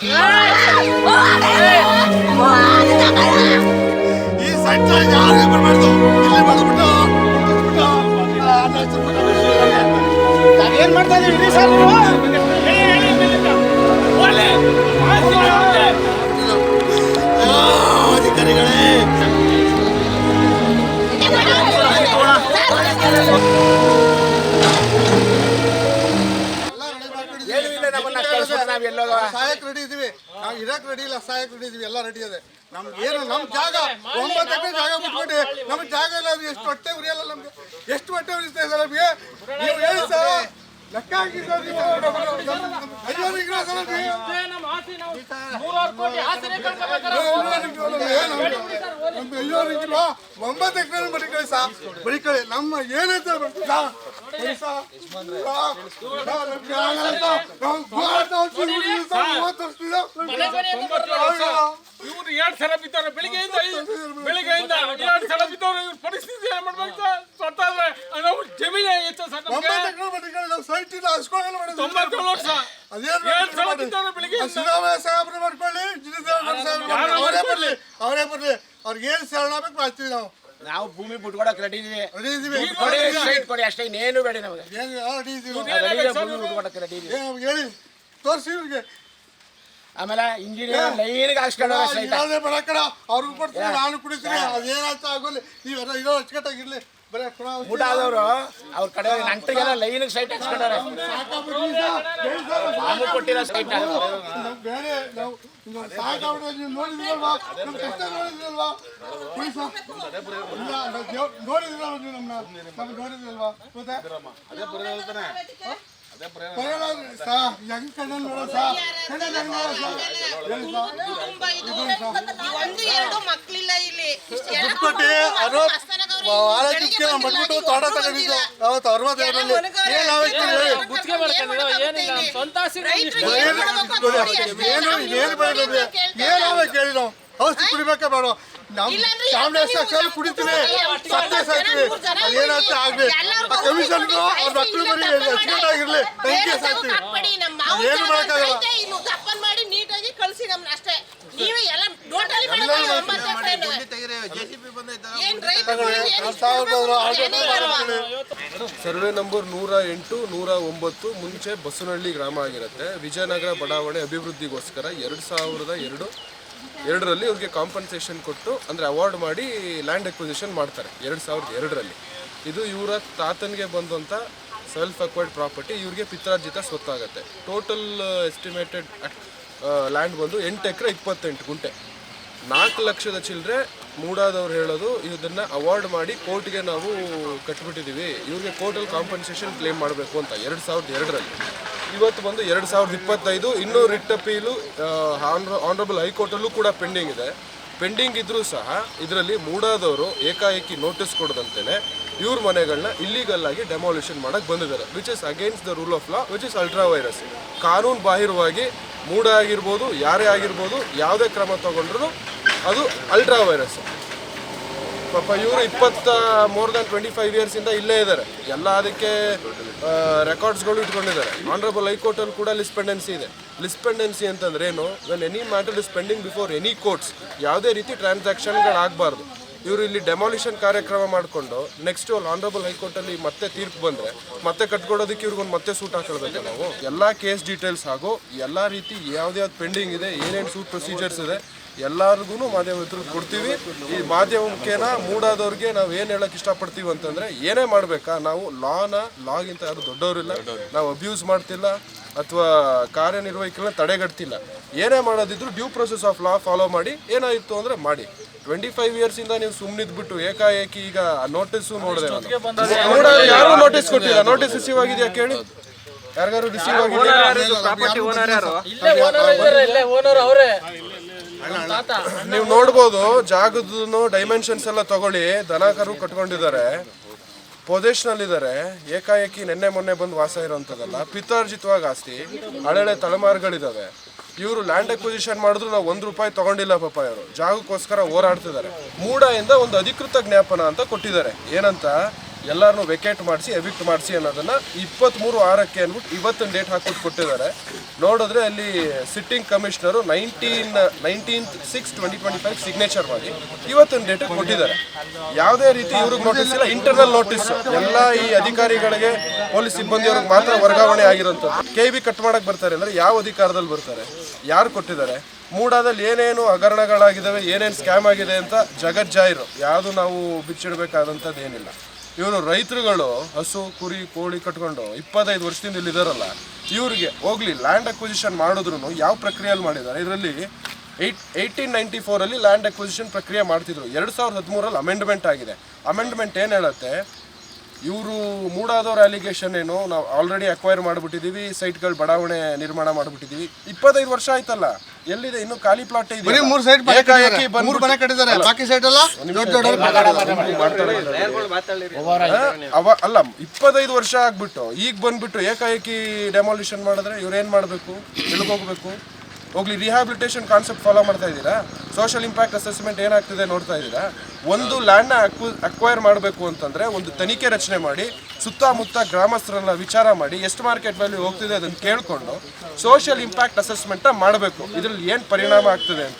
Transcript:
ಈ ಸೈಟ್ ಯಾರಿಗೆ ಬರಬಾರ್ದು ಇಲ್ಲಿ ಬಂದ್ಬಿಟ್ಟು ಏನ್ ಮಾಡ್ತಾ ಇದೀವಿ ಸರ್ ನಾವ್ ಎಲ್ಲೋ ಸಹಾಯಕ್ ರೆಡಿ ಇದೀವಿ. ನಾವು ಇರಕ್ ರೆಡಿ ಇಲ್ಲ ಸಹಾಯಕ್ ರೆಡಿ ಇದೀವಿ ಎಲ್ಲ ರೆಡಿ ಇದೆ. ನಮ್ಗೆ ಏನು ನಮ್ ಜಾಗ ಒಂಬತ್ತು ಎಕರೆ ಜಾಗ ಬಿಟ್ಬಿಟ್ಟು ನಮ್ಗೆ ಜಾಗ ಇಲ್ಲ ಅದು ಎಷ್ಟು ಹೊಟ್ಟೆ ಉರಿಯಲ್ಲ ನಮ್ಗೆ? ಎಷ್ಟು ಹೊಟ್ಟೆ ಉರಿಸ್ತಾ ಇದೆ ನಮ್ಗೆ? ನೀವು ಹೇಳಿ ಸರ್. ಲೆಕ್ಕ ಹಾಕಿ ಸರ್ ನೀವು ಅಯ್ಯೋ ನಿಗ್ರಹ ಸರ್ ನಮ್ಗೆ. ನಮ್ಗೆ ಅಯ್ಯೋ ನಿಗ್ರಹ ಒಂಬತ್ತು ಎಕರೆ ಬರೀ ಕಳಿ ಸಾ ಬರೀ ಕಳಿ ನಮ್ಮ ಏನೈತೆ ಇವ್ರು ಎರಡ್ ಸಲ ಬಿದ್ದವ್ರೆ ಬೆಳಿಗ್ಗೆಯಿಂದ ಬೆಳಿಗ್ಗೆಯಿಂದ ಎರಡ್ ಸಲ ಬಿದ್ದವ್ರೆ ಇವ್ರ ಪರಿಸ್ಥಿತಿ ಏನ್ ಮಾಡ್ಬೇಕು ಸರ್ ಸತ್ತಾದ್ರೆ ನಾವು ಜಮೀನೇ ಹೆಚ್ಚು ಸರ್. ತೊಂಬತ್ತೇಳು ವರ್ಷ ಅವರೇ ಬರ್ಲಿ ಅವ್ರಿಗೆ ಏನ್ ಶರಣ ಬೇಕು ಮಾಡ್ತೀವಿ ನಾವು ನಾವು ಭೂಮಿ ಬಿಟ್ಕೊಡಕ್ ರೆಡಿ ಇದೀವಿ. ರೆಡಿ ಇದೀವಿ. ಕೊಡಿ ಸ್ಟ್ರೈಟ್ ಕೊಡಿ ಅಷ್ಟೇ ಇನ್ನೇನು ಬೇಡಿ ನಮಗೆ. ಏನ್ ರೆಡಿ ಇದೀವಿ. ಭೂಮಿ ಬಿಟ್ಕೊಡಕ್ ರೆಡಿ ಇದೀವಿ. ಹೇಳಿ. ತೋರಿಸಿ ಇವ್ರಿಗೆ. ಆಮೇಲೆ ಇಂಜಿನಿಯರ್ ಸೈಟ್ ಯಾವುದೇ ಬರಕಡ ಅವ್ರಿಗೆ ಕೊಡ್ತೀನಿ ನಾನು ಕುಡಿತೀನಿ ಅದೇನಾಯ್ತು ಆಗೋಲಿ. ನೀವೆಲ್ಲ ಇರೋ ಅಚ್ಚುಕಟ್ಟಾಗಿರ್ಲಿ. ಬರೀ ಊಟ ಆದವರು ಅವ್ರ ಕಡೆ ನಂಟಿಗೆಲ್ಲ ಲೈನ್ ಸೈಟ್ ಹಾಕ್ಸ್ಕೊಂಡಾರೆ ನಾನು ಕೊಟ್ಟಿರೋ ಸೈಟ್ ನಾವು ಬೇರೆ ನಾವು ನಾವು ನೀವು ನೋಡಿದ್ರಲ್ವಾ? ನಮ್ಮ ಕಷ್ಟ ನೋಡಿದ್ರಲ್ವಾ? ಪ್ಲೀಸ್ ಇಲ್ಲ ನಾವು ದೇವ್- ನೋಡಿದ್ರಲ್ವಾ ನೀವು ನಮ್ಮನ್ನ ನಮ್ಗೆ ನೋಡಿದ್ರಲ್ವಾ? ಮತ್ತೆ? ಬರೋಲ್ಲ ಸಾ ಹೆಂಗ್ ಕಣ್ಣಲ್ಲಿ ನೋಡೋ ಸಾ? ಕಣ್ಣಲ್ಲಿ ಹೆಂಗ್ ನೋಡೋ ಸಾ? ಹೇಳಿ ಸಾ? ತುಂಬಾ ಇದು ಒಂದು ಎರಡು ಮಕ್ಕಳಿಲ್ಲ ಇಲ್ಲಿ. ವಾರಕ್ಕೆ ತೋಟ ತಗೊಂಡಿದ್ದು ಅವತ್ತು. ಏನ್ ಏನ್ ಏನಿಲ್ಲ? ರೈತ್ರಿಗೆ ಏನ್. ಏನು ಏನು ಬೇಡ ಏನು. ಆಗ್ಬೇಕು ನಾವು? ಔಷಧಿ ಕುಡಿಬೇಕಾ ಬೇಡ? ನಾವು ಚಾಮರಾಜ ಸಾಕ್ಷಿ ಕುಡಿತೀವಿ. ಆಗ್ಬೇಕು. ಆ ಕಮಿಷನ್ಗೂ ಅವ್ರ ಮಕ್ಕಳು ಬರೀ ಬೆಂಕಿ ಏನು ಮಾಡಿ ನೀಟಾಗಿ ಕಳ್ಸಿ ನಮ್ನ ಅಷ್ಟೇ. ನೀವೇ ಎಲ್ಲ ಟೋಟಲಿ? ಸರ್ವೆ ನಂಬರ್ ನೂರ ಎಂಟು ನೂರ ಒಂಬತ್ತು ಮುಂಚೆ ಬಸವನಹಳ್ಳಿ ಗ್ರಾಮ ಆಗಿರುತ್ತೆ. ವಿಜಯನಗರ ಬಡಾವಣೆ ಅಭಿವೃದ್ಧಿಗೋಸ್ಕರ ಎರಡು ಸಾವಿರದ ಎರಡು ಎರಡರಲ್ಲಿ ಇವ್ರಿಗೆ ಕಾಂಪನ್ಸೇಷನ್ ಕೊಟ್ಟು, ಅಂದರೆ ಅವಾರ್ಡ್ ಮಾಡಿ ಲ್ಯಾಂಡ್ ಎಕ್ವಿಸಿಷನ್ ಮಾಡ್ತಾರೆ, ಎರಡು ಸಾವಿರದ ಎರಡರಲ್ಲಿ. ಇದು ಇವರ ತಾತನಿಗೆ ಬಂದಂಥ ಸೆಲ್ಫ್ ಅಕ್ವೈರ್ಡ್ ಪ್ರಾಪರ್ಟಿ ಇವ್ರಿಗೆ ಪಿತ್ರಾರ್ಜಿತ ಸ್ವತ್ತಾಗತ್ತೆ. ಟೋಟಲ್ ಎಸ್ಟಿಮೇಟೆಡ್ ಲ್ಯಾಂಡ್ ಬಂದು ಎಂಟು ಎಕರೆ ಇಪ್ಪತ್ತೆಂಟು ಗುಂಟೆ. ನಾಲ್ಕು ಲಕ್ಷದ ಚಿಲ್ಲರೆ ಮೂಡಾದವ್ರು ಹೇಳೋದು ಇದನ್ನ ಅವಾರ್ಡ್ ಮಾಡಿ ಕೋರ್ಟ್ಗೆ ನಾವು ಕಟ್ಬಿಟ್ಟಿದ್ದೀವಿ ಇವ್ರಿಗೆ ಕೋರ್ಟಲ್ಲಿ ಕಾಂಪನ್ಸೇಷನ್ ಕ್ಲೇಮ್ ಮಾಡಬೇಕು ಅಂತ, ಎರಡು ಸಾವಿರದ ಎರಡರಲ್ಲಿ. ಇವತ್ತು ಬಂದು ಎರಡು ಸಾವಿರದ ಇಪ್ಪತ್ತೈದು, ಇನ್ನೂ ರಿಟ್ ಅಪೀಲು ಆನರಬಲ್ ಹೈಕೋರ್ಟಲ್ಲೂ ಕೂಡ ಪೆಂಡಿಂಗ್ ಇದೆ. ಪೆಂಡಿಂಗ್ ಇದ್ದರೂ ಸಹ, ಇದರಲ್ಲಿ ಮೂಡಾದವರು ಏಕಾಏಕಿ ನೋಟಿಸ್ ಕೊಡದಂತೆಯೇ ಇವ್ರ ಮನೆಗಳನ್ನ ಇಲ್ಲಿಗಲ್ ಆಗಿ ಡೆಮಾಲಿಷನ್ ಮಾಡಕ್ ಬಂದಿದ್ದಾರೆ. Which is against the rule of law which is ultra vires ಕಾನೂನು ಬಾಹಿರವಾಗಿ ಮೂಡ ಆಗಿರ್ಬೋದು ಯಾರೇ ಆಗಿರ್ಬೋದು, ಯಾವುದೇ ಕ್ರಮ ತಗೊಂಡ್ರು ಅದು ಅಲ್ಟ್ರಾ ವೈರಸ್ ಪಾಪ ಇವರು ಇಪ್ಪತ್ತ ಮೋರ್ ದನ್ ಟ್ವೆಂಟಿ ಫೈವ್ ಇಯರ್ಸಿಂದ ಇಲ್ಲೇ ಇದ್ದಾರೆ ಎಲ್ಲ ಅದಕ್ಕೆ ರೆಕಾರ್ಡ್ಸ್ಗಳು ಇಟ್ಕೊಂಡಿದ್ದಾರೆ. ಆನರಬಲ್ ಹೈಕೋರ್ಟಲ್ಲಿ ಕೂಡ ಲಿಸ್ಪೆಂಡೆನ್ಸಿ ಇದೆ. ಲಿಸ್ಪೆಂಡೆನ್ಸಿ ಅಂತಂದ್ರೆ ಏನು? When any matter is pending before any courts ಯಾವುದೇ ರೀತಿ ಟ್ರಾನ್ಸಾಕ್ಷನ್ಗಳಾಗಬಾರ್ದು ಇವರು ಇಲ್ಲಿ ಡೆಮಾಲಿಷನ್ ಕಾರ್ಯಕ್ರಮ ಮಾಡಿಕೊಂಡು ನೆಕ್ಸ್ಟ್ ಅಲ್ಲಿ ಆನರಬಲ್ ಹೈಕೋರ್ಟಲ್ಲಿ ಮತ್ತೆ ತೀರ್ಪು ಬಂದರೆ ಮತ್ತೆ ಕಟ್ಕೊಡೋದಕ್ಕೆ ಇವ್ರಿಗೊಂದು ಮತ್ತೆ ಸೂಟ್ ಹಾಕೊಳ್ಬೇಕು ನಾವು? ಎಲ್ಲ ಕೇಸ್ ಡೀಟೇಲ್ಸ್ ಹಾಗೂ ಎಲ್ಲ ರೀತಿ ಯಾವ್ದ್ಯಾವ್ದು ಪೆಂಡಿಂಗ್ ಇದೆ, ಏನೇನು ಸೂಟ್ ಪ್ರೊಸೀಜರ್ಸ್ ಇದೆ ಎಲ್ಲರಿಗೂ ಮಾಧ್ಯಮ ಕೊಡ್ತೀವಿ. ಈ ಮಾಧ್ಯಮ ಮುಖೇನ ಮೂಡಾದವ್ರಿಗೆ ನಾವು ಏನು ಹೇಳಕ್ ಇಷ್ಟಪಡ್ತೀವಿ ಅಂತಂದ್ರೆ ಏನೇ ಮಾಡಬೇಕಾ, ನಾವು ಲಾನ ಲಾಗಿಂತ ಯಾರು ದೊಡ್ಡವರಿಲ್ಲ. ನಾವು ಅಬ್ಯೂಸ್ ಮಾಡ್ತಿಲ್ಲ ಅಥವಾ ಕಾರ್ಯನಿರ್ವಹಿಕಲ್ಲ ತಡೆಗಟ್ತಿಲ್ಲ. ಏನೇ ಮಾಡೋದಿದ್ರು due process of law follow ಮಾಡಿ ಏನಾಯಿತು ಅಂದ್ರೆ ಮಾಡಿ. ಟ್ವೆಂಟಿ ಫೈವ್ ಇಯರ್ಸ್ ಇಂದ ನೀವು ಸುಮ್ಮನಿದ್ಬಿಟ್ಟು ಏಕಾಏಕಿ ಈಗ ನೋಟಿಸ್ ನೋಡಿದೆ. ಯಾರು ನೋಟಿಸ್ ಕೊಟ್ಟಿಲ್ಲ? ನೋಟಿಸ್ ರಿಸೀವ್ ಆಗಿದೆಯಾ ಕೇಳಿ. ಯಾರಿಗಾರು ರಿಸೀವ್ ಆಗಿದೆ ನೀವು ನೋಡ್ಬೋದು ಜಾಗದ ಡೈಮೆನ್ಷನ್ಸ್ ಎಲ್ಲ ತಗೊಳ್ಳಿ. ದನಕರು ಕಟ್ಕೊಂಡಿದ್ದಾರೆ. ಇದಾರೆ ಏಕಾಏಕಿ ನಿನ್ನೆ ಮೊನ್ನೆ ಬಂದು ವಾಸ ಇರೋಂಥದ್ದಲ್ಲ. ಪಿತಾರ್ಜಿತವಾಗಿ ಆಸ್ತಿ. ಹಳೆ ತಲೆಮಾರುಗಳಿದಾವೆ ಇವರು ಲ್ಯಾಂಡ್ ಅಕ್ವಿಸಿಷನ್ ಮಾಡಿದ್ರು, ನಾವು ಒಂದು ರೂಪಾಯಿ ತಗೊಂಡಿಲ್ಲ ಪಾಪ ಇವರು ಜಾಗಕ್ಕೋಸ್ಕರ ಹೋರಾಡ್ತಿದ್ದಾರೆ. ಮೂಡ ಇಂದ ಒಂದು ಅಧಿಕೃತ ಜ್ಞಾಪನ ಅಂತ ಕೊಟ್ಟಿದ್ದಾರೆ. ಏನಂತ? ಎಲ್ಲರನ್ನೂ ವೆಕೇಟ್ ಮಾಡಿಸಿ ಎವಿಕ್ಟ್ ಮಾಡಿಸಿ ಅನ್ನೋದನ್ನ ಇಪ್ಪತ್ತ್ಮೂರು ಆರಕ್ಕೆ ಅಂದ್ಬಿಟ್ಟು ಇವತ್ತಿನ ಡೇಟ್ ಹಾಕ್ಬಿಟ್ಟು ಕೊಟ್ಟಿದ್ದಾರೆ. ನೋಡಿದ್ರೆ ಅಲ್ಲಿ sitting commissioner nineteen nineteen six twenty twenty five signature ಮಾಡಿ ಇವತ್ತಿನ ಡೇಟ್ ಕೊಟ್ಟಿದ್ದಾರೆ. ಯಾವುದೇ ರೀತಿ ಇವ್ರಿಗೆ ನೋಟಿಸ್ ಇಲ್ಲ ಇಂಟರ್ನಲ್ ನೋಟಿಸ್ ಎಲ್ಲ ಈ ಅಧಿಕಾರಿಗಳಿಗೆ, ಪೊಲೀಸ್ ಸಿಬ್ಬಂದಿಯವ್ರಿಗೆ ಮಾತ್ರ ವರ್ಗಾವಣೆ ಆಗಿರೋಂಥದ್ದು. ಕೆ ಬಿ ಕಟ್ ಮಾಡಕ್ ಬರ್ತಾರೆ ಅಂದ್ರೆ ಯಾವ ಅಧಿಕಾರದಲ್ಲಿ ಬರ್ತಾರೆ? ಯಾರು ಕೊಟ್ಟಿದ್ದಾರೆ? ಮೂಡಾದಲ್ಲಿ ಏನೇನು ಹಗರಣಗಳಾಗಿದ್ದಾವೆ, ಏನೇನು ಸ್ಕ್ಯಾಮ್ ಆಗಿದೆ ಅಂತ ಜಗಜ್ಜಾಹಿರು. ಯಾವುದು ನಾವು ಬಿಚ್ಚಿಡಬೇಕಾದಂಥದ್ದು ಏನಿಲ್ಲ. ಇವರು ರೈತರುಗಳು ಹಸು, ಕುರಿ, ಕೋಳಿ ಕಟ್ಕೊಂಡು ಇಪ್ಪತ್ತೈದು ವರ್ಷದಿಂದ ಇಲ್ಲಿ ಇವರಿಗೆ ಇವ್ರಿಗೆ ಹೋಗ್ಲಿ ಲ್ಯಾಂಡ್ ಅಕ್ವಿಸಿಷನ್ ಮಾಡಿದ್ರು ಯಾವ ಪ್ರಕ್ರಿಯೆಯಲ್ಲಿ ಮಾಡಿದ್ದಾರೆ ಇದರಲ್ಲಿ ಏಯ್ಟ್ ಏಯ್ಟೀನ್ ನೈಂಟಿ ಫೋರಲ್ಲಿ ಲ್ಯಾಂಡ್ ಅಕ್ವಿಸಿಷನ್ ಪ್ರಕ್ರಿಯೆ ಮಾಡ್ತಿದ್ರು. ಎರಡು ಸಾವಿರದ ಹದಿಮೂರಲ್ಲಿ ಅಮೆಂಡ್ಮೆಂಟ್ ಆಗಿದೆ. ಅಮೆಂಡ್ಮೆಂಟ್ ಏನು ಹೇಳುತ್ತೆ? ಇವರು ಮೂಡಾದವ್ರ ಅಲಿಗೇಷನ್ ಏನು? ನಾವು ಆಲ್ರೆಡಿ ಅಕ್ವೈರ್ ಮಾಡಿಬಿಟ್ಟಿದ್ದೀವಿ ಸೈಟ್ಗಳು ಬಡಾವಣೆ ನಿರ್ಮಾಣ ಮಾಡಿಬಿಟ್ಟಿದ್ದೀವಿ ಇಪ್ಪತ್ತೈದು ವರ್ಷ ಆಯ್ತಲ್ಲ. ಎಲ್ಲಿದೆ? ಇನ್ನು ಖಾಲಿ ಪ್ಲಾಟ್ ಇದೆ ಬರೀ ಮೂರು ಸೈಡ್ ಏಕಾಏಕಿ ಮೂರು ಮನೆ ಕಟ್ಟಿದ್ದಾರೆ. ಬಾಕಿ ಸೈಡ್ ಎಲ್ಲ ದೊಡ್ಡ ದೊಡ್ಡ ಅವ ಅಲ್ಲ ಇಪ್ಪತ್ತೈದು ವರ್ಷ ಆಗ್ಬಿಟ್ಟು ಈಗ ಬಂದ್ಬಿಟ್ಟು ಏಕಾಏಕಿ ಡೆಮಾಲಿಷನ್ ಮಾಡಿದ್ರೆ ಇವ್ರು ಏನ್ ಮಾಡಬೇಕು? ಹೋಗ್ಬೇಕು ಹೋಗ್ಲಿ ರಿಹ್ಯಾಬಿಲಿಟೇಷನ್ ಕಾನ್ಸೆಪ್ಟ್ ಫಾಲೋ ಮಾಡ್ತಾ ಇದ್ದೀರಾ? ಸೋಷಿಯಲ್ ಇಂಪ್ಯಾಕ್ಟ್ ಅಸೆಸ್ಮೆಂಟ್ ಏನಾಗ್ತಿದೆ ನೋಡ್ತಾ ಇದ್ದೀರಾ? ಒಂದು ಲ್ಯಾಂಡ್ನ ಅಕ್ವ ಅಕ್ವೈರ್ ಮಾಡಬೇಕು ಅಂತಂದರೆ ಒಂದು ತನಿಖೆ ರಚನೆ ಮಾಡಿ, ಸುತ್ತಮುತ್ತ ಗ್ರಾಮಸ್ಥರನ್ನ ವಿಚಾರ ಮಾಡಿ, ಎಷ್ಟು ಮಾರ್ಕೆಟ್ ವ್ಯಾಲ್ಯೂ ಹೋಗ್ತಿದೆ ಅದನ್ನು ಕೇಳಿಕೊಂಡು ಸೋಷಿಯಲ್ ಇಂಪ್ಯಾಕ್ಟ್ ಅಸೆಸ್ಮೆಂಟ್ ಮಾಡಬೇಕು. ಇದರಲ್ಲಿ ಏನು ಪರಿಣಾಮ ಆಗ್ತದೆ ಅಂತ.